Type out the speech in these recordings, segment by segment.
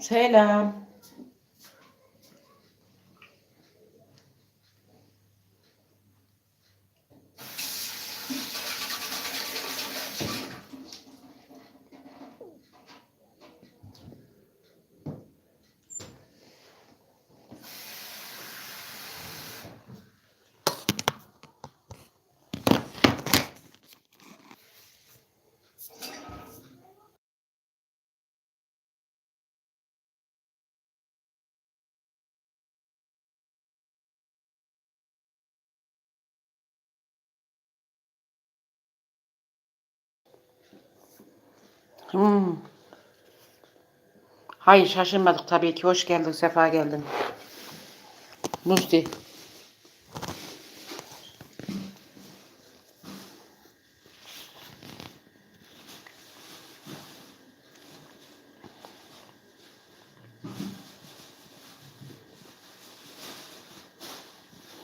Selam. Hmm. Hayır şaşırmadık tabii ki. Hoş geldin, sefa geldin. Musti.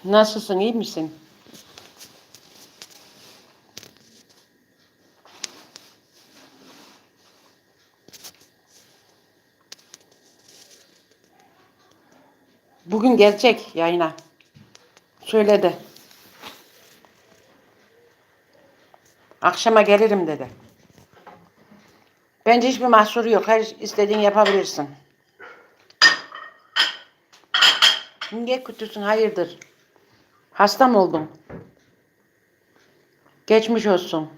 Nasılsın, iyi misin? Bugün gelecek yayına. Söyledi. Akşama gelirim dedi. Bence hiçbir mahsuru yok. Her istediğin yapabilirsin. Niye kötüsün? Hayırdır? Hasta mı oldun? Geçmiş olsun.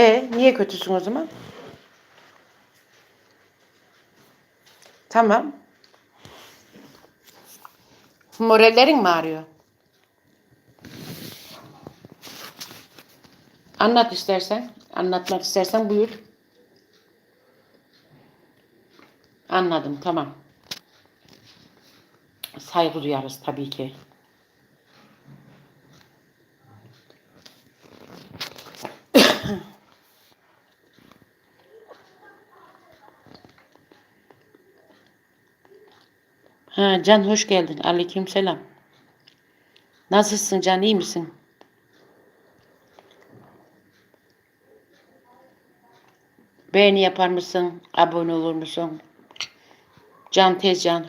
E niye kötüsün o zaman? Tamam. Morallerin mi ağrıyor? Anlat istersen. Anlatmak istersen buyur. Anladım tamam. Saygı duyarız tabii ki. Ha, Can hoş geldin. Aleyküm selam. Nasılsın Can iyi misin? Beğeni yapar mısın? Abone olur musun? Can Tezcan.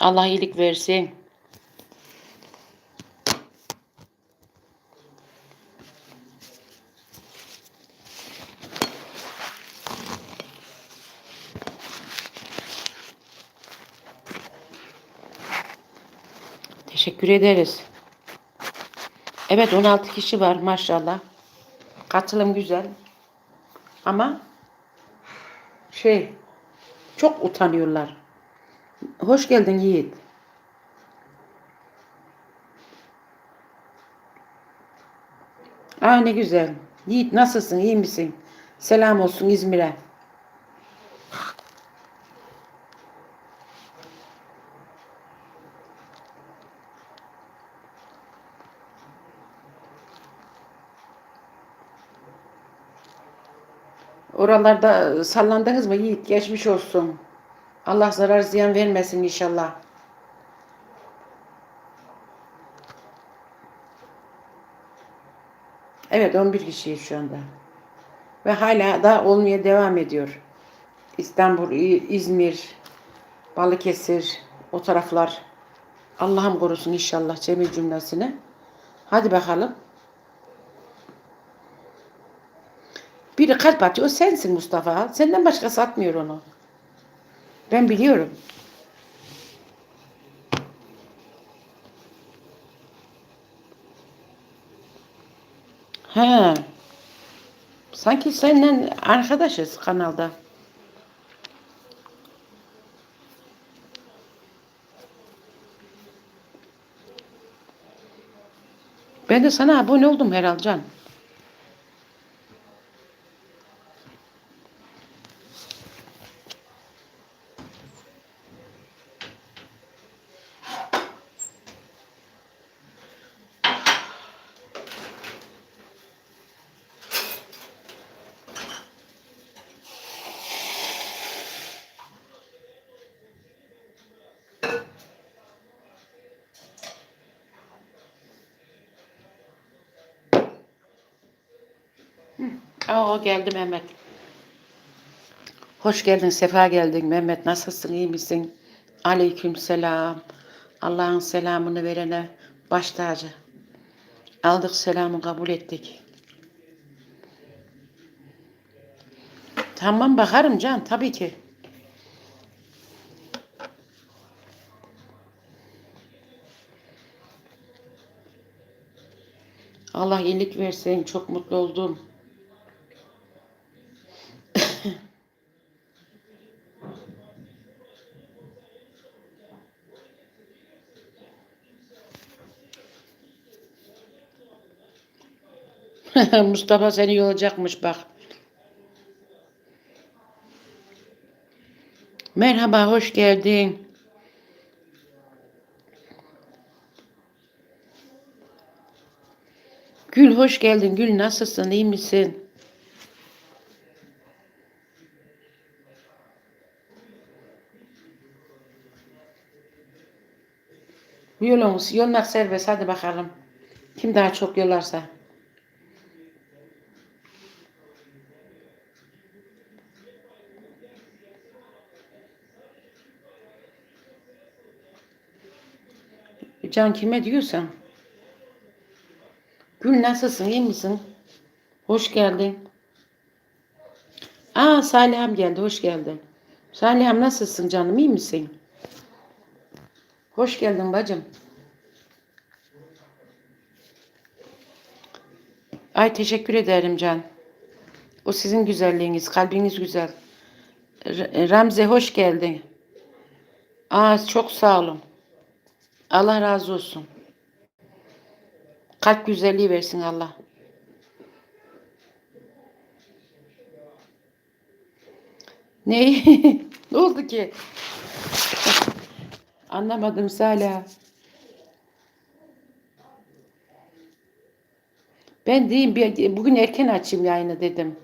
Allah iyilik versin. Teşekkür ederiz. Evet 16 kişi var maşallah. Katılım güzel. Ama şey çok utanıyorlar. Hoş geldin Yiğit. Aa ne güzel. Yiğit nasılsın? iyi misin? Selam olsun İzmir'e. Oralarda sallandınız mı Yiğit? Geçmiş olsun. Allah zarar ziyan vermesin inşallah. Evet 11 kişiyiz şu anda. Ve hala da olmaya devam ediyor. İstanbul, İzmir, Balıkesir, o taraflar. Allah'ım korusun inşallah cemil cümlesine. Hadi bakalım. Biri kalp atıyor. Sensin Mustafa. Senden başkası atmıyor onu. Ben biliyorum. He. Sanki seninle arkadaşız kanalda. Ben de sana abone oldum herhalde Can. Aa geldi Mehmet. Hoş geldin, sefa geldin Mehmet. Nasılsın, iyi misin? Aleyküm selam. Allah'ın selamını verene baş tacı. Aldık selamı kabul ettik. Tamam bakarım Can tabii ki. Allah iyilik versin. Çok mutlu oldum. Mustafa seni yolacakmış bak. Merhaba, hoş geldin. Gül hoş geldin. Gül nasılsın? iyi misin? Yolumuz, yolmak serbest. Hadi bakalım. Kim daha çok yolarsa. Can kime diyorsan. Gül nasılsın? iyi misin? Hoş geldin. Aa Saliham geldi. Hoş geldin. Saliham nasılsın canım? iyi misin? Hoş geldin bacım. Ay teşekkür ederim Can. O sizin güzelliğiniz. Kalbiniz güzel. Ramze hoş geldin. Aa çok sağ olun. Allah razı olsun. Kalp güzelliği versin Allah. Ne? ne oldu ki? Anlamadım Salih. Ben diyeyim bir, bugün erken açayım yayını dedim.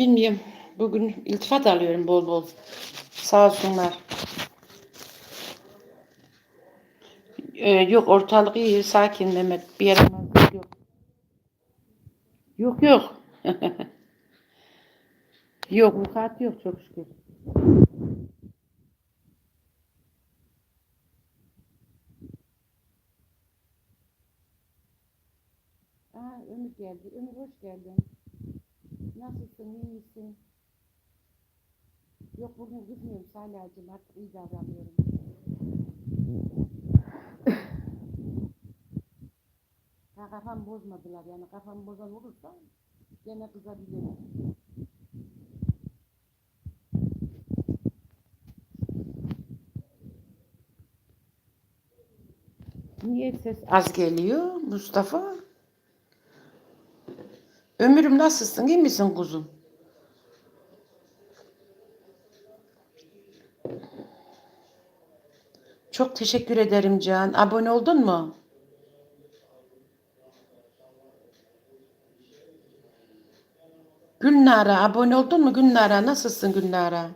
Bilmiyorum. Bugün iltifat alıyorum bol bol. Sağ olsunlar. Ee, yok ortalık iyi, sakin Mehmet. Bir yaramazlık yok. Yok yok. yok vukuat yok çok şükür. Aa, Ömür geldi. Ömür hoş geldin. Nasılsın, iyi misin? Yok bugün gitmiyorum Salih'cim artık iyi davranıyorum. Ha, kafam bozmadılar yani kafam bozan olursa gene kızabilirim. Niye ses az geliyor Mustafa? Ömürüm nasılsın? iyi misin kuzum? Çok teşekkür ederim Can. Abone oldun mu? Gülnara abone oldun mu Gülnara? Nasılsın Gülnara?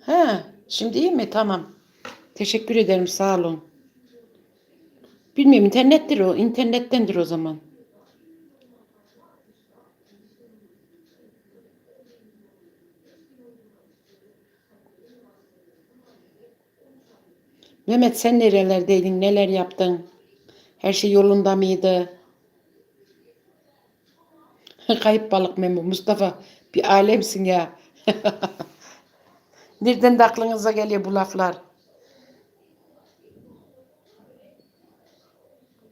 He, şimdi iyi mi? Tamam. Teşekkür ederim. Sağ olun. Bilmiyorum internettir o. İnternettendir o zaman. Mehmet sen nerelerdeydin? Neler yaptın? Her şey yolunda mıydı? Kayıp balık Memo. Mustafa bir alemsin ya. Nereden de aklınıza geliyor bu laflar?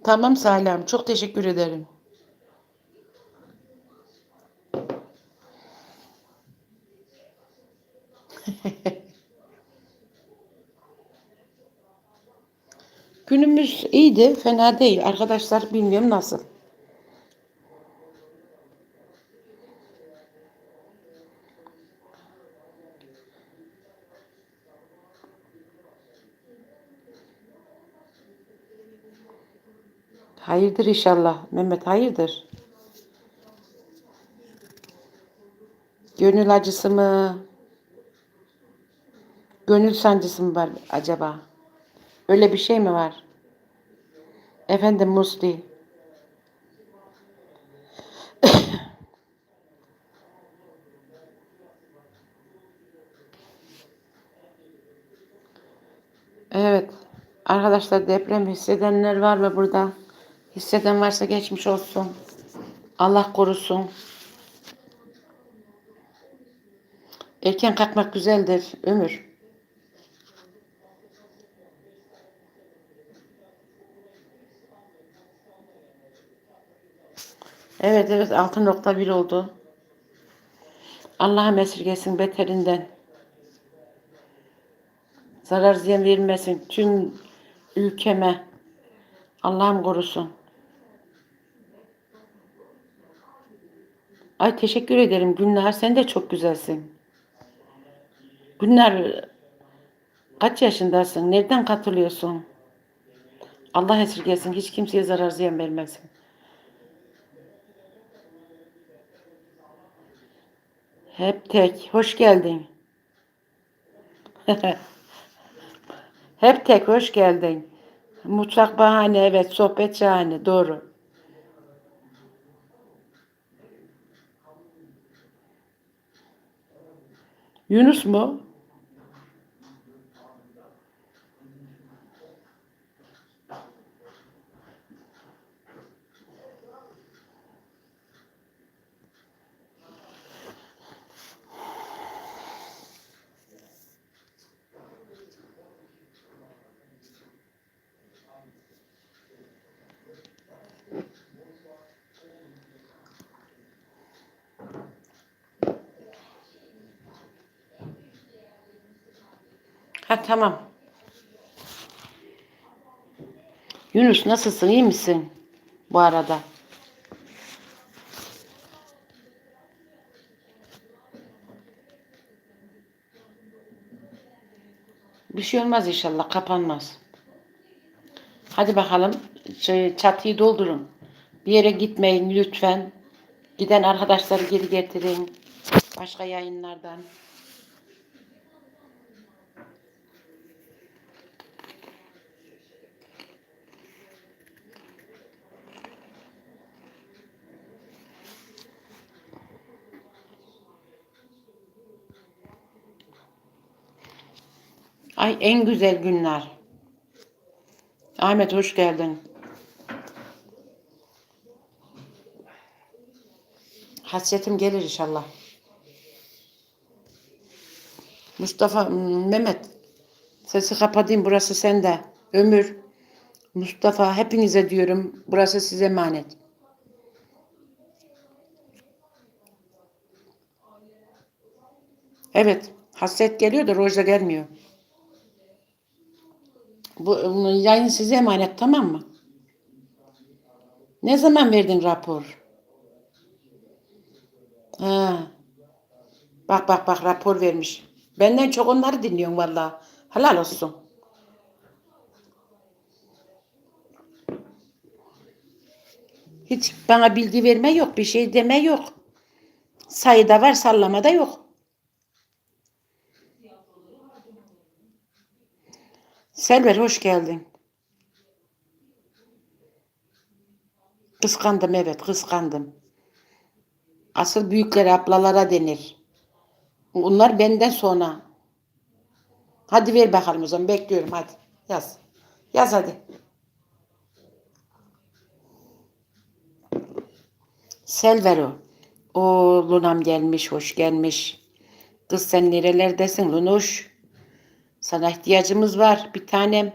Tamam Salih'im. Çok teşekkür ederim. Günümüz iyiydi. Fena değil. Arkadaşlar bilmiyorum nasıl. Hayırdır inşallah. Mehmet hayırdır. Gönül acısı mı? Gönül sancısı mı var acaba? Öyle bir şey mi var? Efendim Musli. Evet. Arkadaşlar deprem hissedenler var mı burada? Hisseden varsa geçmiş olsun. Allah korusun. Erken kalkmak güzeldir Ömür. Evet evet 6.1 oldu. Allah'ım esirgesin beterinden. Zarar ziyan vermesin tüm ülkeme. Allah'ım korusun. Ay teşekkür ederim Günler. Sen de çok güzelsin. Günler kaç yaşındasın? Nereden katılıyorsun? Allah esirgesin. Hiç kimseye zarar ziyan vermesin. Hep tek. Hoş geldin. Hep tek. Hoş geldin. Mutfak bahane. Evet. Sohbet şahane. Doğru. Yunus mu? Ha tamam. Yunus nasılsın? İyi misin? Bu arada. Bir şey olmaz inşallah. Kapanmaz. Hadi bakalım. Şey, çatıyı doldurun. Bir yere gitmeyin lütfen. Giden arkadaşları geri getirin. Başka yayınlardan. Ay en güzel günler. Ahmet hoş geldin. Hasretim gelir inşallah. Mustafa, Mehmet. Sesi kapatayım burası sende. Ömür, Mustafa hepinize diyorum. Burası size emanet. Evet. Hasret geliyor da Rojda gelmiyor. Bu yayın size emanet tamam mı? Ne zaman verdin rapor? Ha. Bak bak bak rapor vermiş. Benden çok onları dinliyorum valla. Helal olsun. Hiç bana bilgi verme yok. Bir şey deme yok. Sayıda var sallamada yok. Selver hoş geldin. Kıskandım evet kıskandım. Asıl büyükleri ablalara denir. Onlar benden sonra. Hadi ver bakalım o zaman bekliyorum hadi yaz. Yaz hadi. Selver o. O Lunam gelmiş, hoş gelmiş. Kız sen nerelerdesin Lunuş? Sana ihtiyacımız var bir tanem.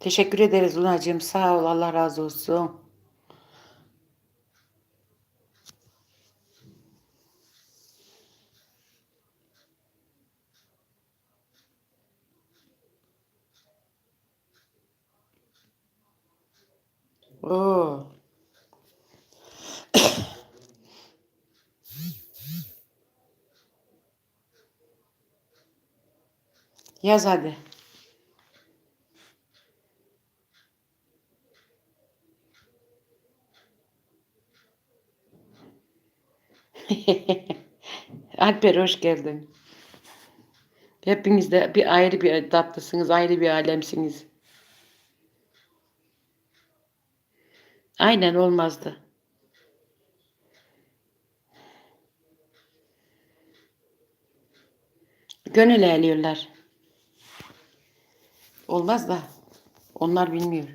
Teşekkür ederiz Lunacığım. Sağ ol. Allah razı olsun. Oo. Yaz hadi. Alper hoş geldin. Hepiniz de bir ayrı bir tatlısınız, ayrı bir alemsiniz. Aynen olmazdı. Gönül eğliyorlar. Olmaz da. Onlar bilmiyor.